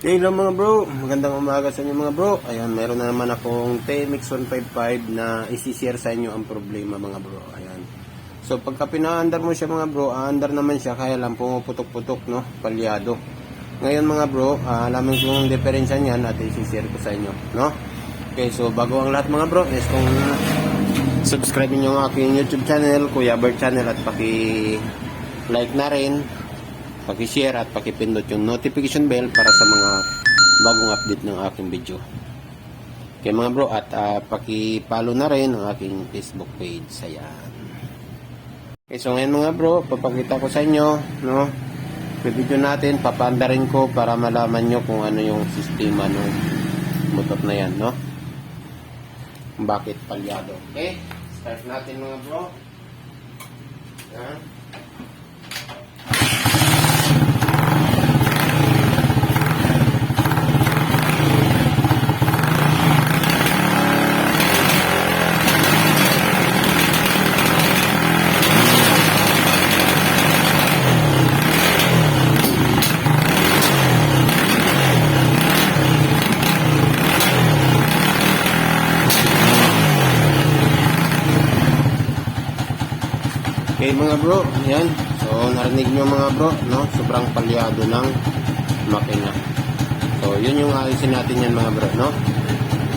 Okay lang mga bro, magandang umaga sa inyo mga bro. Ayan, meron na naman akong TMX 155 na isi-share sa inyo ang problema mga bro. Ayan. So pagka pinaandar mo siya mga bro, aandar naman siya kaya lang pumuputok-putok no, palyado. Ngayon mga bro, uh, alamin ko ang diferensya niyan at isi-share ko sa inyo, no? Okay, so bago ang lahat mga bro, is kung subscribe niyo ang aking YouTube channel, Kuya Bird channel at paki-like na rin paki-share at paki-pindot yung notification bell para sa mga bagong update ng aking video. Okay mga bro, at uh, paki-follow na rin ang aking Facebook page. Ayan. Okay, so ngayon mga bro, papakita ko sa inyo, no? Video natin, papandarin ko para malaman nyo kung ano yung sistema ng motor na yan, no? Bakit palyado. Okay, start natin mga bro. Ayan. Mga bro, yan. So narinig nyo mga bro, no? Sobrang palyado ng makina. So yun yung alisin natin yan mga bro, no?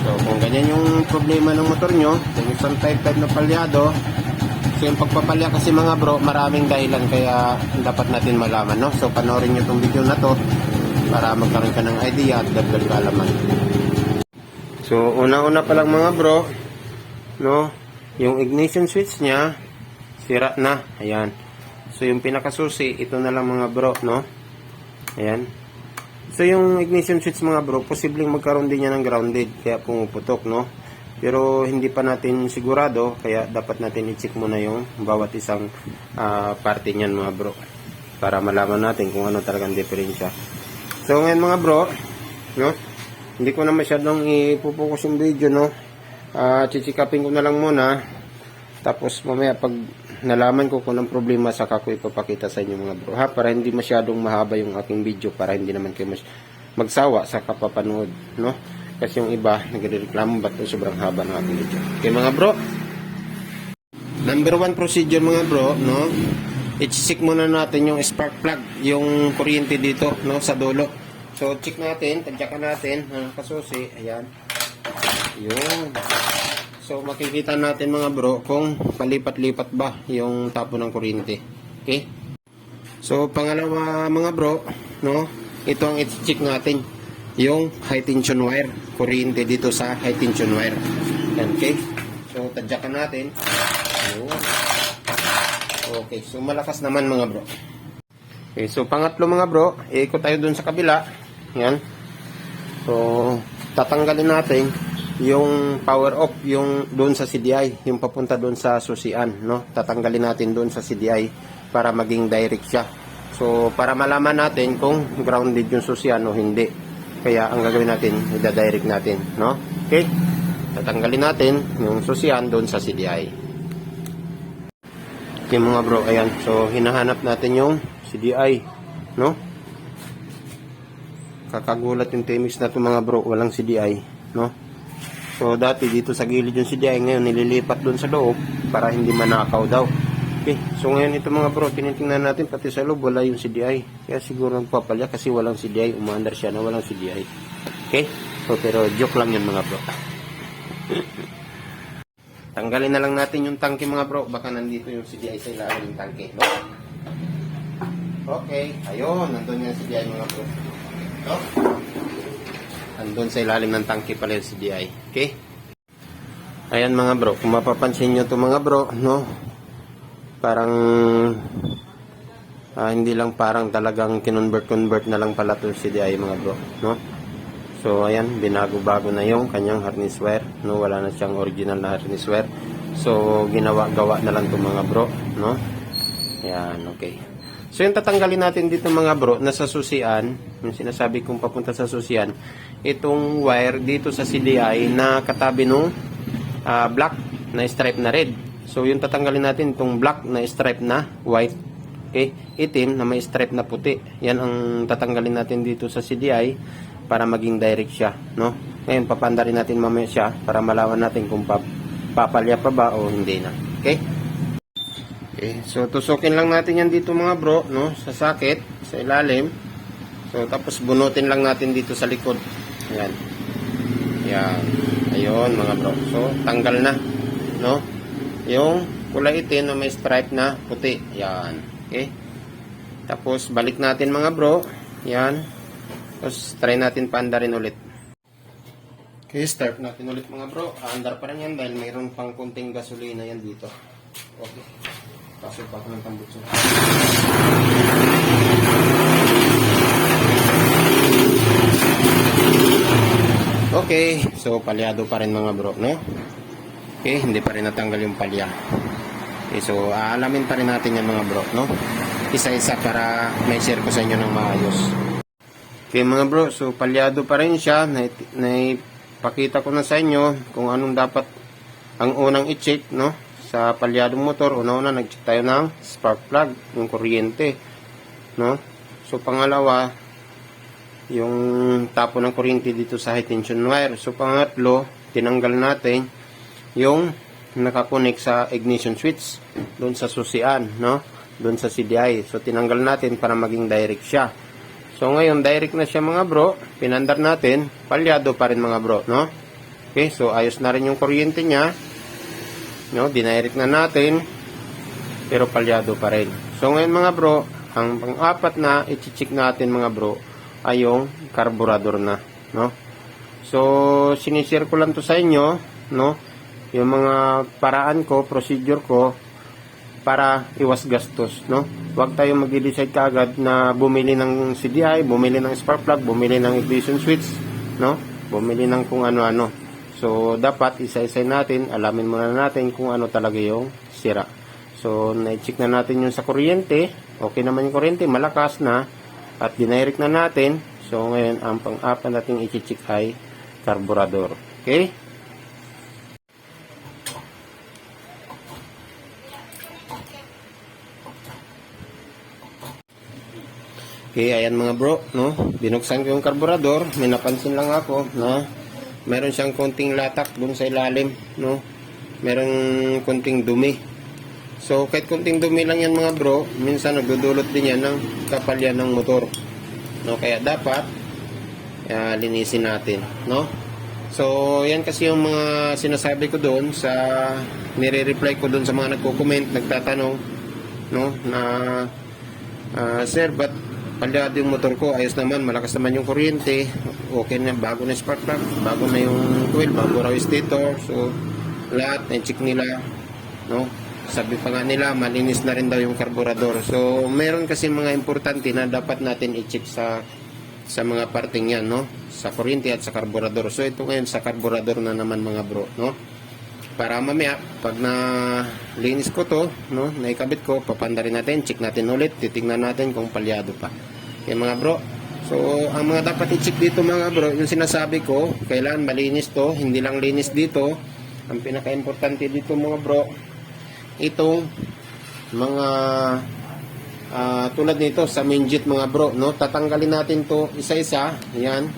So kung ganyan yung problema ng motor nyo, yung isang type type na palyado, so yung pagpapalya kasi mga bro, maraming dahilan kaya dapat natin malaman, no? So panoorin nyo tong video na to para magkaroon ka ng idea at dagdag kaalaman. So una-una pa lang mga bro, no? Yung ignition switch niya, sira na. Ayan. So, yung pinakasusi, ito na lang mga bro, no? Ayan. So, yung ignition switch mga bro, posibleng magkaroon din niya ng grounded, kaya pumuputok, no? Pero, hindi pa natin sigurado, kaya dapat natin i-check muna yung bawat isang ah, parte niyan mga bro. Para malaman natin kung ano talagang diferensya. So, ngayon mga bro, no? Hindi ko na masyadong ipupokus yung video, no? Ah, chichikapin ko na lang muna. Tapos mamaya pag nalaman ko kung anong problema saka ko ipapakita sa inyo mga bro ha? Para hindi masyadong mahaba yung aking video para hindi naman kayo magsawa sa kapapanood no? Kasi yung iba nagrereklamo ba't sobrang haba ng aking video? Okay mga bro? Number one procedure mga bro no? I-check muna natin yung spark plug yung kuryente dito no? Sa dulo. So check natin tadyakan natin ang kasusi ayan. Yun So makikita natin mga bro kung palipat-lipat ba yung tapo ng kuryente. Okay? So pangalawa mga bro, no? Ito ang i-check natin yung high tension wire, kuryente dito sa high tension wire. Okay? So tadyakan natin. Ayun. Okay, so malakas naman mga bro. Okay, so pangatlo mga bro, iikot tayo dun sa kabila. Yan. So tatanggalin natin yung power off yung doon sa CDI, yung papunta doon sa susian, no? Tatanggalin natin doon sa CDI para maging direct siya. So, para malaman natin kung grounded yung susian o hindi. Kaya ang gagawin natin, ida-direct natin, no? Okay? Tatanggalin natin yung susian doon sa CDI. Okay mga bro, ayan. So, hinahanap natin yung CDI, no? Kakagulat yung TMX na to mga bro, walang CDI, no? So dati dito sa gilid yung CDI ngayon nililipat doon sa loob para hindi manakaw daw. Okay, so ngayon ito mga bro, tinitingnan natin pati sa loob wala yung CDI. Kaya siguro nagpapalya kasi walang CDI, umaandar siya na walang CDI. Okay? So pero joke lang yun mga bro. Tanggalin na lang natin yung tangke mga bro, baka nandito yung CDI sa ilalim ng tangke. No? Okay, ayun, nandun yung CDI mga bro. No? Andun sa ilalim ng tangke pala yung CDI. Okay? Ayan mga bro, kung mapapansin nyo to mga bro, no? Parang ah, hindi lang parang talagang kinonvert-convert na lang pala to CDI mga bro, no? So ayan, binago-bago na yung kanyang harness wire, no? Wala na siyang original na harness wire. So ginawa-gawa na lang to mga bro, no? Ayan, okay. So yung tatanggalin natin dito mga bro, nasa susian, yung sinasabi kong papunta sa susian, itong wire dito sa CDI na katabi nung ah, black na stripe na red. So yung tatanggalin natin itong black na stripe na white, okay, itim na may stripe na puti. Yan ang tatanggalin natin dito sa CDI para maging direct siya, no? Ngayon, papanda rin natin mamaya siya para malaman natin kung pa, papalya pa ba o hindi na. Okay? Okay, so tusukin lang natin yan dito mga bro, no? Sa sakit, sa ilalim. So, tapos bunutin lang natin dito sa likod. Ayan. Ayan. Ayun mga bro. So, tanggal na, no? Yung kulay itim na may stripe na puti. Ayan. Okay? Tapos, balik natin mga bro. Ayan. Tapos, try natin paandarin ulit. Okay, start natin ulit mga bro. Aandar pa rin yan dahil mayroon pang kunting gasolina yan dito. Okay. Pasok pa ng tambutso. Okay, so palyado pa rin mga bro, no? Okay, hindi pa rin natanggal yung palya. Okay, so aalamin pa rin natin yan mga bro, no? Isa-isa para may share ko sa inyo ng maayos. Okay mga bro, so palyado pa rin siya. Nai- Naipakita ko na sa inyo kung anong dapat ang unang i-check, no? Sa palyadong motor, una-una nag-check tayo ng spark plug, yung kuryente, no? So pangalawa, yung tapo ng kuryente dito sa high tension wire. So pangatlo, tinanggal natin yung nakakonek sa ignition switch doon sa susian, no? Doon sa CDI. So tinanggal natin para maging direct siya. So ngayon direct na siya mga bro, pinandar natin, palyado pa rin mga bro, no? Okay, so ayos na rin yung kuryente niya. No, dinirect na natin pero palyado pa rin. So ngayon mga bro, ang pang-apat na i-check natin mga bro ay yung carburetor na, no? So lang to sa inyo, no? Yung mga paraan ko, procedure ko para iwas gastos, no? Huwag tayong mag-decide kaagad na bumili ng CDI, bumili ng spark plug, bumili ng ignition switch, no? Bumili ng kung ano-ano. So, dapat isa-isa natin, alamin muna natin kung ano talaga yung sira. So, na-check na natin yung sa kuryente. Okay naman yung kuryente, malakas na. At dinirect na natin. So, ngayon, ang pang-apat natin i-check ay carburetor. Okay? Okay, ayan mga bro, no? Binuksan ko yung carburetor, may napansin lang ako na meron siyang konting latak dun sa ilalim, no? Meron konting dumi. So, kahit konting dumi lang yan mga bro, minsan nagdudulot din yan ng kapalyan ng motor. No, kaya dapat ah, linisin natin, no? So, yan kasi yung mga sinasabi ko doon sa nire-reply ko doon sa mga nagko-comment, nagtatanong, no, na ah, sir, ba't palyado yung motor ko, ayos naman, malakas naman yung kuryente, okay na, bago na spark plug, bago na yung coil, bago raw yung stator, so lahat, na-check nila, no? Sabi pa nga nila, malinis na rin daw yung carburetor. So, meron kasi mga importante na dapat natin i-check sa sa mga parting yan, no? Sa kuryente at sa carburetor. So, ito ngayon sa carburetor na naman mga bro, no? Para mamaya, pag na linis ko to, no, naikabit ko, papandarin natin, check natin ulit, titingnan natin kung palyado pa. Yan mga bro. So, ang mga dapat i-check dito mga bro, yung sinasabi ko, kailangan malinis to, hindi lang linis dito. Ang pinaka-importante dito mga bro, itong mga ah, tulad nito sa main jet mga bro, no? Tatanggalin natin to isa-isa, yan.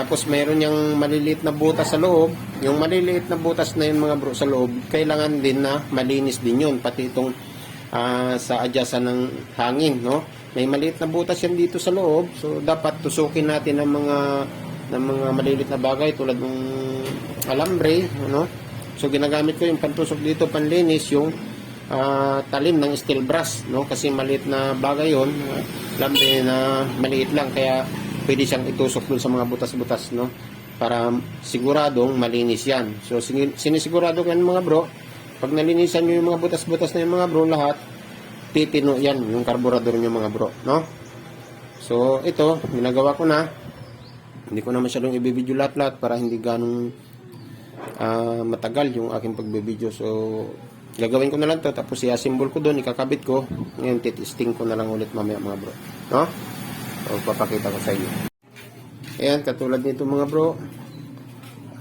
Tapos meron yung maliliit na butas sa loob. Yung maliliit na butas na yun mga bro sa loob, kailangan din na malinis din yun. Pati itong ah, sa adyasan ng hangin, no? May maliit na butas yan dito sa loob. So, dapat tusukin natin ng mga ng mga maliliit na bagay tulad ng alambre, ano? So, ginagamit ko yung pantusok dito, panlinis, yung ah, talim ng steel brass, no? Kasi maliit na bagay yon, alambre na maliit lang, kaya pwede siyang itusok dun sa mga butas-butas, no? Para siguradong malinis yan. So, sini- sinisigurado ko yan mga bro, pag nalinisan nyo yung mga butas-butas na yung mga bro, lahat, titino yan, yung carburetor nyo mga bro, no? So, ito, ginagawa ko na. Hindi ko na masyadong ibibideo lahat-lahat para hindi ganong ah, matagal yung aking pagbibideo. So, gagawin ko na lang to tapos i-assemble ko doon, ikakabit ko. Ngayon, titisting ko na lang ulit mamaya mga bro. No? So, papakita ko sa inyo. Ayan, katulad nito mga bro.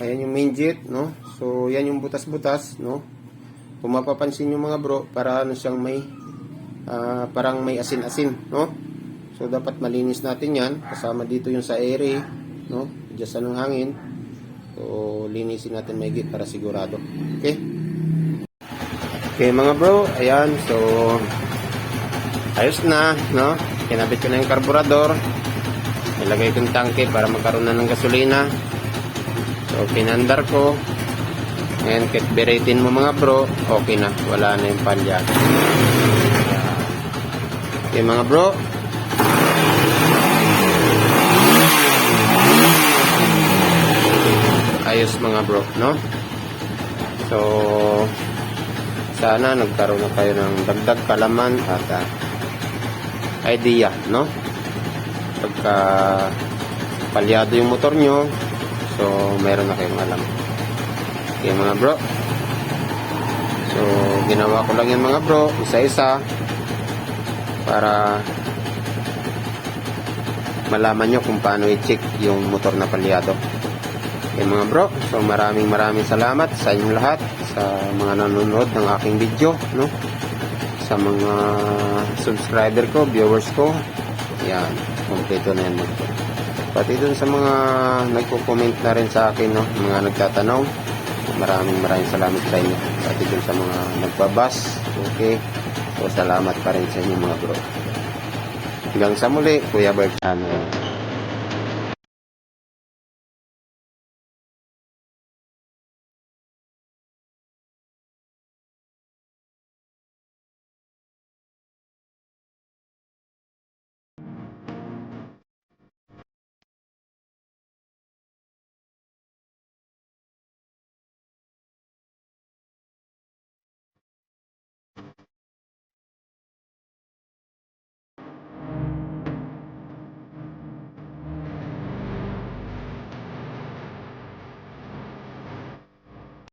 Ayan yung main jet, no? So, yan yung butas-butas, no? Kung mapapansin nyo mga bro, para ano siyang may ah, parang may asin-asin, no? So, dapat malinis natin yan. Kasama dito yung sa ere, no? Diyasan ng hangin. So, linisin natin maigi para sigurado. Okay? Okay mga bro, ayan. So, ayos na, no? Kinabit ko na yung karburador. Nilagay ko yung tangke para magkaroon na ng gasolina. So, pinandar ko. Ngayon, kahit beratin mo mga bro, okay na. Wala na yung palya. Okay mga bro. Ayos mga bro, no? So, sana nagkaroon na kayo ng dagdag kalaman at ah, idea, no? Pagka palyado yung motor nyo, so meron na kayong alam. Okay mga bro. So, ginawa ko lang yan mga bro, isa-isa para malaman nyo kung paano i-check yung motor na palyado. Okay mga bro, so maraming maraming salamat sa inyong lahat sa mga nanonood ng aking video, no? Sa mga subscriber ko, viewers ko. Yan, kompleto na yan. Pati dun sa mga nagko-comment na rin sa akin, no? Mga nagtatanong. Maraming maraming salamat sa inyo. Pati dun sa mga nagbabas. Okay. So, salamat pa rin sa inyo mga bro. Hanggang sa muli, Kuya Bert. Ano,